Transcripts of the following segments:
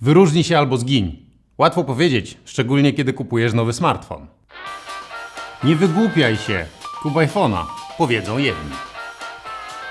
Wyróżnij się albo zgiń. Łatwo powiedzieć, szczególnie kiedy kupujesz nowy smartfon. Nie wygłupiaj się, kup iPhone'a, powiedzą jedni.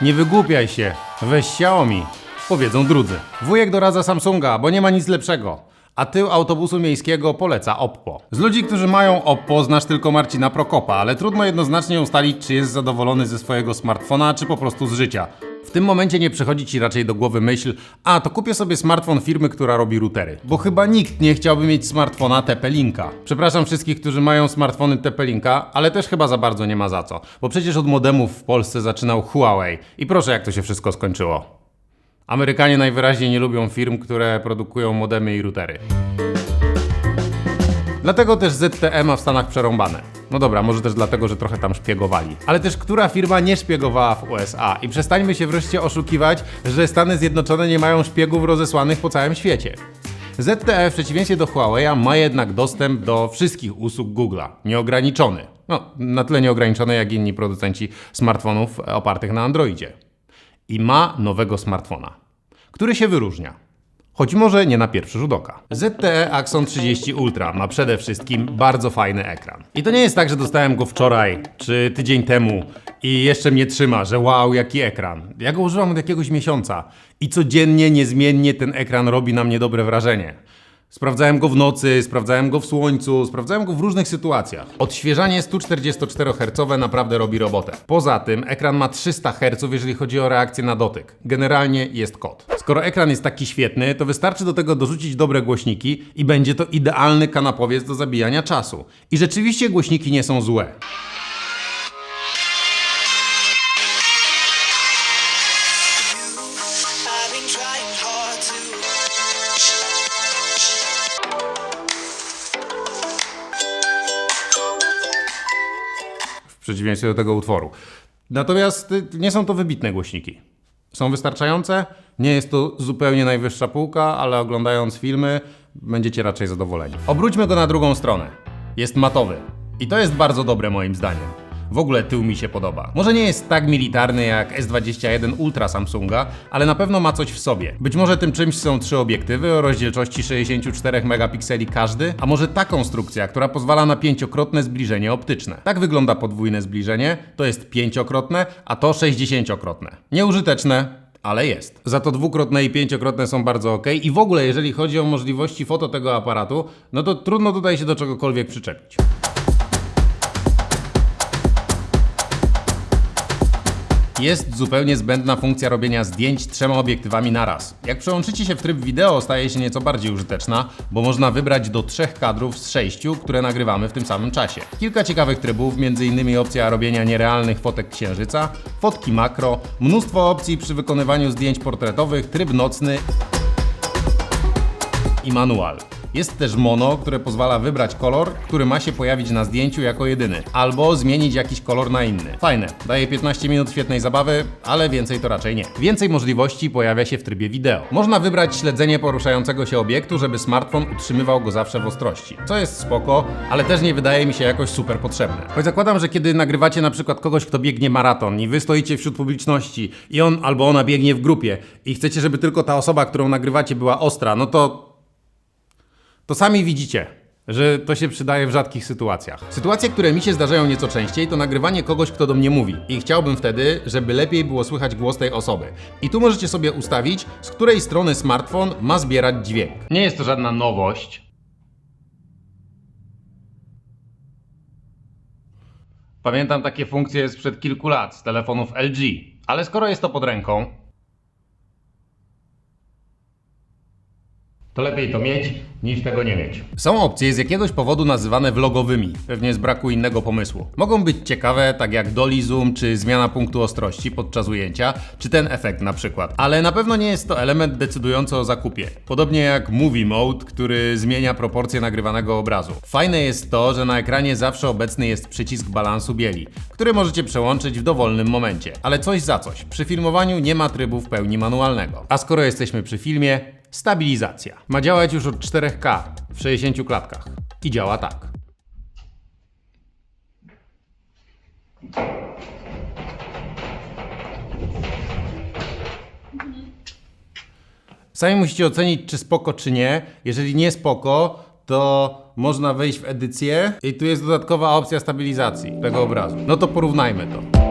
Nie wygłupiaj się, weź Xiaomi, powiedzą drudzy. Wujek doradza Samsunga, bo nie ma nic lepszego. A tył autobusu miejskiego poleca Oppo. Z ludzi, którzy mają Oppo, znasz tylko Marcina Prokopa, ale trudno jednoznacznie ustalić, czy jest zadowolony ze swojego smartfona, czy po prostu z życia. W tym momencie nie przychodzi ci raczej do głowy myśl, a to kupię sobie smartfon firmy, która robi routery. Bo chyba nikt nie chciałby mieć smartfona TP-Linka. Przepraszam wszystkich, którzy mają smartfony TP-Linka, ale też chyba za bardzo nie ma za co. Bo przecież od modemów w Polsce zaczynał Huawei. I proszę, jak to się wszystko skończyło. Amerykanie najwyraźniej nie lubią firm, które produkują modemy i routery. Dlatego też ZTE ma w Stanach przerąbane. No dobra, może też dlatego, że trochę tam szpiegowali. Ale też która firma nie szpiegowała w USA? I przestańmy się wreszcie oszukiwać, że Stany Zjednoczone nie mają szpiegów rozesłanych po całym świecie. ZTE w przeciwieństwie do Huawei ma jednak dostęp do wszystkich usług Google'a. Nieograniczony. No, na tyle nieograniczony jak inni producenci smartfonów opartych na Androidzie. I ma nowego smartfona, który się wyróżnia. Choć może nie na pierwszy rzut oka. ZTE Axon 30 Ultra ma przede wszystkim bardzo fajny ekran. I to nie jest tak, że dostałem go wczoraj czy tydzień temu i jeszcze mnie trzyma, że wow, jaki ekran. Ja go używam od jakiegoś miesiąca i codziennie, niezmiennie ten ekran robi na mnie dobre wrażenie. Sprawdzałem go w nocy, sprawdzałem go w słońcu, sprawdzałem go w różnych sytuacjach. Odświeżanie 144 Hz naprawdę robi robotę. Poza tym ekran ma 300 Hz, jeżeli chodzi o reakcję na dotyk. Generalnie jest kod. Skoro ekran jest taki świetny, to wystarczy do tego dorzucić dobre głośniki i będzie to idealny kanapowiec do zabijania czasu. I rzeczywiście głośniki nie są złe. Przeciwieństwie do tego utworu. Natomiast y, nie są to wybitne głośniki. Są wystarczające, nie jest to zupełnie najwyższa półka, ale oglądając filmy będziecie raczej zadowoleni. Obróćmy go na drugą stronę. Jest matowy. I to jest bardzo dobre moim zdaniem. W ogóle tył mi się podoba. Może nie jest tak militarny jak S21 Ultra Samsunga, ale na pewno ma coś w sobie. Być może tym czymś są trzy obiektywy o rozdzielczości 64 megapikseli każdy, a może ta konstrukcja, która pozwala na pięciokrotne zbliżenie optyczne. Tak wygląda podwójne zbliżenie, to jest pięciokrotne, a to sześćdziesięciokrotne. Nieużyteczne, ale jest. Za to dwukrotne i pięciokrotne są bardzo ok. I w ogóle, jeżeli chodzi o możliwości foto tego aparatu, no to trudno tutaj się do czegokolwiek przyczepić. Jest zupełnie zbędna funkcja robienia zdjęć trzema obiektywami naraz. Jak przełączycie się w tryb wideo, staje się nieco bardziej użyteczna, bo można wybrać do trzech kadrów z sześciu, które nagrywamy w tym samym czasie. Kilka ciekawych trybów, m.in. opcja robienia nierealnych fotek księżyca, fotki makro, mnóstwo opcji przy wykonywaniu zdjęć portretowych, tryb nocny i manual. Jest też mono, które pozwala wybrać kolor, który ma się pojawić na zdjęciu jako jedyny, albo zmienić jakiś kolor na inny. Fajne, daje 15 minut świetnej zabawy, ale więcej to raczej nie. Więcej możliwości pojawia się w trybie wideo. Można wybrać śledzenie poruszającego się obiektu, żeby smartfon utrzymywał go zawsze w ostrości. Co jest spoko, ale też nie wydaje mi się jakoś super potrzebne. Choć zakładam, że kiedy nagrywacie na przykład kogoś, kto biegnie maraton i wy stoicie wśród publiczności i on albo ona biegnie w grupie i chcecie, żeby tylko ta osoba, którą nagrywacie była ostra, no to to sami widzicie, że to się przydaje w rzadkich sytuacjach. Sytuacje, które mi się zdarzają nieco częściej, to nagrywanie kogoś, kto do mnie mówi. I chciałbym wtedy, żeby lepiej było słychać głos tej osoby. I tu możecie sobie ustawić, z której strony smartfon ma zbierać dźwięk. Nie jest to żadna nowość. Pamiętam takie funkcje sprzed kilku lat z telefonów LG. Ale skoro jest to pod ręką, To lepiej to mieć, niż tego nie mieć. Są opcje z jakiegoś powodu nazywane vlogowymi, pewnie z braku innego pomysłu. Mogą być ciekawe, tak jak dolly zoom, czy zmiana punktu ostrości podczas ujęcia, czy ten efekt na przykład. Ale na pewno nie jest to element decydujący o zakupie. Podobnie jak Movie Mode, który zmienia proporcje nagrywanego obrazu. Fajne jest to, że na ekranie zawsze obecny jest przycisk balansu bieli, który możecie przełączyć w dowolnym momencie. Ale coś za coś. Przy filmowaniu nie ma trybu w pełni manualnego. A skoro jesteśmy przy filmie, Stabilizacja. Ma działać już od 4K w 60 klatkach. I działa tak. Sami musicie ocenić, czy spoko, czy nie. Jeżeli nie spoko, to można wejść w edycję i tu jest dodatkowa opcja stabilizacji tego obrazu. No to porównajmy to.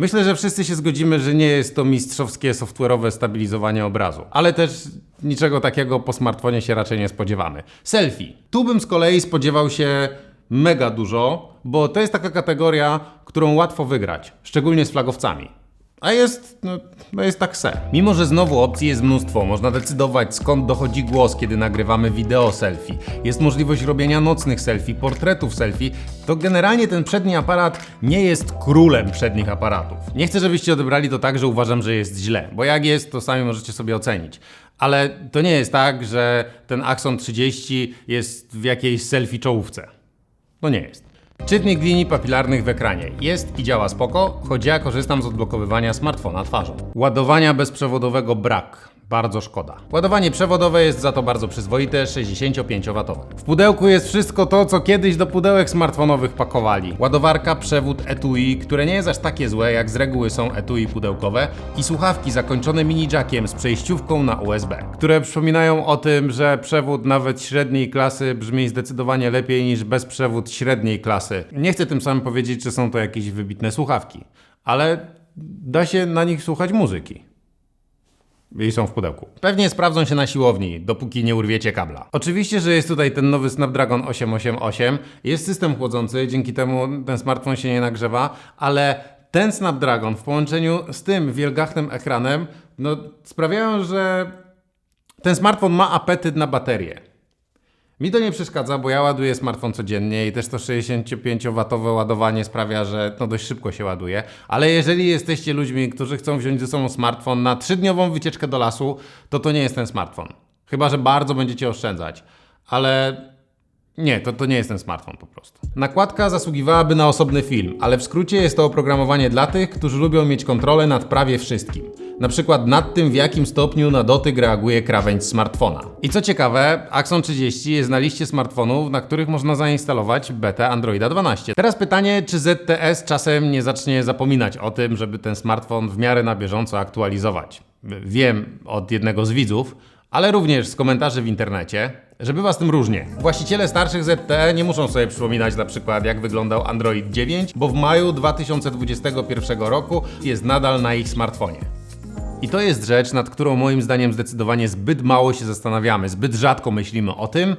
Myślę, że wszyscy się zgodzimy, że nie jest to mistrzowskie software'owe stabilizowanie obrazu, ale też niczego takiego po smartfonie się raczej nie spodziewamy. Selfie. Tu bym z kolei spodziewał się mega dużo, bo to jest taka kategoria, którą łatwo wygrać, szczególnie z flagowcami. A jest, no, no jest tak se. Mimo, że znowu opcji jest mnóstwo, można decydować skąd dochodzi głos, kiedy nagrywamy wideo selfie. Jest możliwość robienia nocnych selfie, portretów selfie, to generalnie ten przedni aparat nie jest królem przednich aparatów. Nie chcę, żebyście odebrali to tak, że uważam, że jest źle, bo jak jest, to sami możecie sobie ocenić. Ale to nie jest tak, że ten Axon 30 jest w jakiejś selfie czołówce. No nie jest. Czytnik linii papilarnych w ekranie jest i działa spoko, choć ja korzystam z odblokowywania smartfona twarzą. Ładowania bezprzewodowego brak. Bardzo szkoda. Ładowanie przewodowe jest za to bardzo przyzwoite, 65W. W pudełku jest wszystko to, co kiedyś do pudełek smartfonowych pakowali. Ładowarka, przewód etui, które nie jest aż takie złe, jak z reguły są etui pudełkowe, i słuchawki zakończone mini jackiem z przejściówką na USB, które przypominają o tym, że przewód nawet średniej klasy brzmi zdecydowanie lepiej niż bezprzewód średniej klasy. Nie chcę tym samym powiedzieć, że są to jakieś wybitne słuchawki, ale da się na nich słuchać muzyki. I są w pudełku. Pewnie sprawdzą się na siłowni, dopóki nie urwiecie kabla. Oczywiście, że jest tutaj ten nowy Snapdragon 888. Jest system chłodzący, dzięki temu ten smartfon się nie nagrzewa, ale ten Snapdragon w połączeniu z tym wielgachnym ekranem, no sprawiają, że ten smartfon ma apetyt na baterię. Mi to nie przeszkadza, bo ja ładuję smartfon codziennie i też to 65W ładowanie sprawia, że no dość szybko się ładuje. Ale jeżeli jesteście ludźmi, którzy chcą wziąć ze sobą smartfon na trzydniową wycieczkę do lasu, to to nie jest ten smartfon. Chyba, że bardzo będziecie oszczędzać. Ale nie, to, to nie jest ten smartfon po prostu. Nakładka zasługiwałaby na osobny film, ale w skrócie jest to oprogramowanie dla tych, którzy lubią mieć kontrolę nad prawie wszystkim. Na przykład nad tym, w jakim stopniu na dotyk reaguje krawędź smartfona. I co ciekawe, Axon 30 jest na liście smartfonów, na których można zainstalować betę Androida 12. Teraz pytanie, czy ZTS czasem nie zacznie zapominać o tym, żeby ten smartfon w miarę na bieżąco aktualizować. Wiem od jednego z widzów, ale również z komentarzy w internecie, że bywa z tym różnie. Właściciele starszych ZTE nie muszą sobie przypominać na przykład jak wyglądał Android 9, bo w maju 2021 roku jest nadal na ich smartfonie. I to jest rzecz, nad którą moim zdaniem zdecydowanie zbyt mało się zastanawiamy, zbyt rzadko myślimy o tym,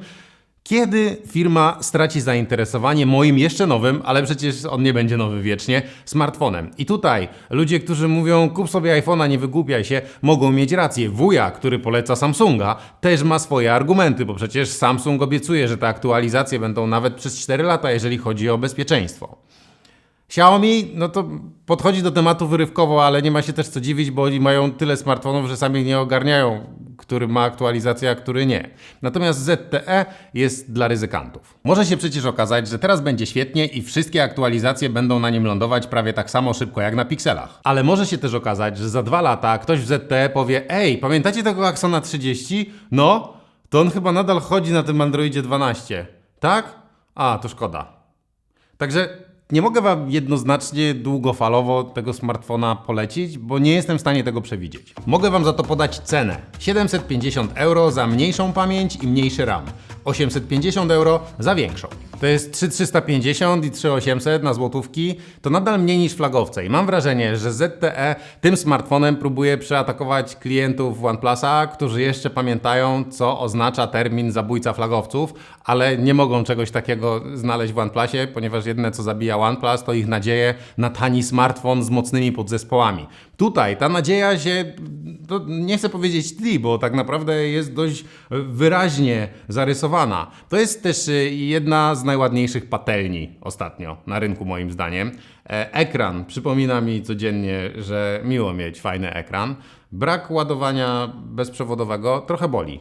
kiedy firma straci zainteresowanie moim jeszcze nowym, ale przecież on nie będzie nowy wiecznie, smartfonem. I tutaj ludzie, którzy mówią kup sobie iPhone'a, nie wygłupiaj się, mogą mieć rację. Wuja, który poleca Samsunga, też ma swoje argumenty, bo przecież Samsung obiecuje, że te aktualizacje będą nawet przez 4 lata, jeżeli chodzi o bezpieczeństwo. Xiaomi, no to podchodzi do tematu wyrywkowo, ale nie ma się też co dziwić, bo oni mają tyle smartfonów, że sami nie ogarniają, który ma aktualizację, a który nie. Natomiast ZTE jest dla ryzykantów. Może się przecież okazać, że teraz będzie świetnie i wszystkie aktualizacje będą na nim lądować prawie tak samo szybko jak na pikselach. Ale może się też okazać, że za dwa lata ktoś w ZTE powie: Ej, pamiętacie tego Axona 30? No, to on chyba nadal chodzi na tym Androidzie 12. Tak? A, to szkoda. Także nie mogę Wam jednoznacznie długofalowo tego smartfona polecić, bo nie jestem w stanie tego przewidzieć. Mogę Wam za to podać cenę. 750 euro za mniejszą pamięć i mniejszy RAM. 850 euro za większą. To jest 3350 i 3800 na złotówki. To nadal mniej niż flagowce. I mam wrażenie, że ZTE tym smartfonem próbuje przeatakować klientów OnePlusa, którzy jeszcze pamiętają, co oznacza termin zabójca flagowców, ale nie mogą czegoś takiego znaleźć w OnePlusie, ponieważ jedyne co zabija OnePlus to ich nadzieje na tani smartfon z mocnymi podzespołami. Tutaj ta nadzieja się, nie chcę powiedzieć tli, bo tak naprawdę jest dość wyraźnie zarysowana. To jest też y, jedna z najładniejszych patelni ostatnio na rynku moim zdaniem. E, Ekran przypomina mi codziennie, że miło mieć fajny ekran. Brak ładowania bezprzewodowego trochę boli.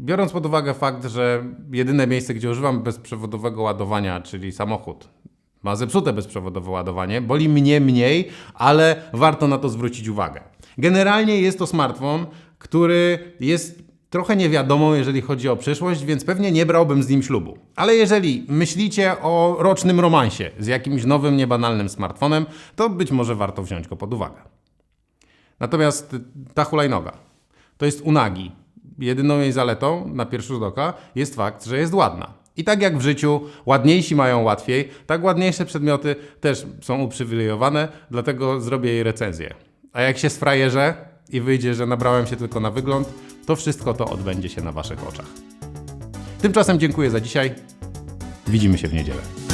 Biorąc pod uwagę fakt, że jedyne miejsce, gdzie używam bezprzewodowego ładowania, czyli samochód, ma zepsute bezprzewodowe ładowanie, boli mnie mniej, ale warto na to zwrócić uwagę. Generalnie jest to smartfon, który jest trochę niewiadomą, jeżeli chodzi o przyszłość, więc pewnie nie brałbym z nim ślubu. Ale jeżeli myślicie o rocznym romansie z jakimś nowym, niebanalnym smartfonem, to być może warto wziąć go pod uwagę. Natomiast ta hulajnoga to jest unagi. Jedyną jej zaletą na pierwszy rzut oka jest fakt, że jest ładna. I tak jak w życiu, ładniejsi mają łatwiej, tak ładniejsze przedmioty też są uprzywilejowane, dlatego zrobię jej recenzję. A jak się sfrajerze i wyjdzie, że nabrałem się tylko na wygląd, to wszystko to odbędzie się na Waszych oczach. Tymczasem dziękuję za dzisiaj. Widzimy się w niedzielę.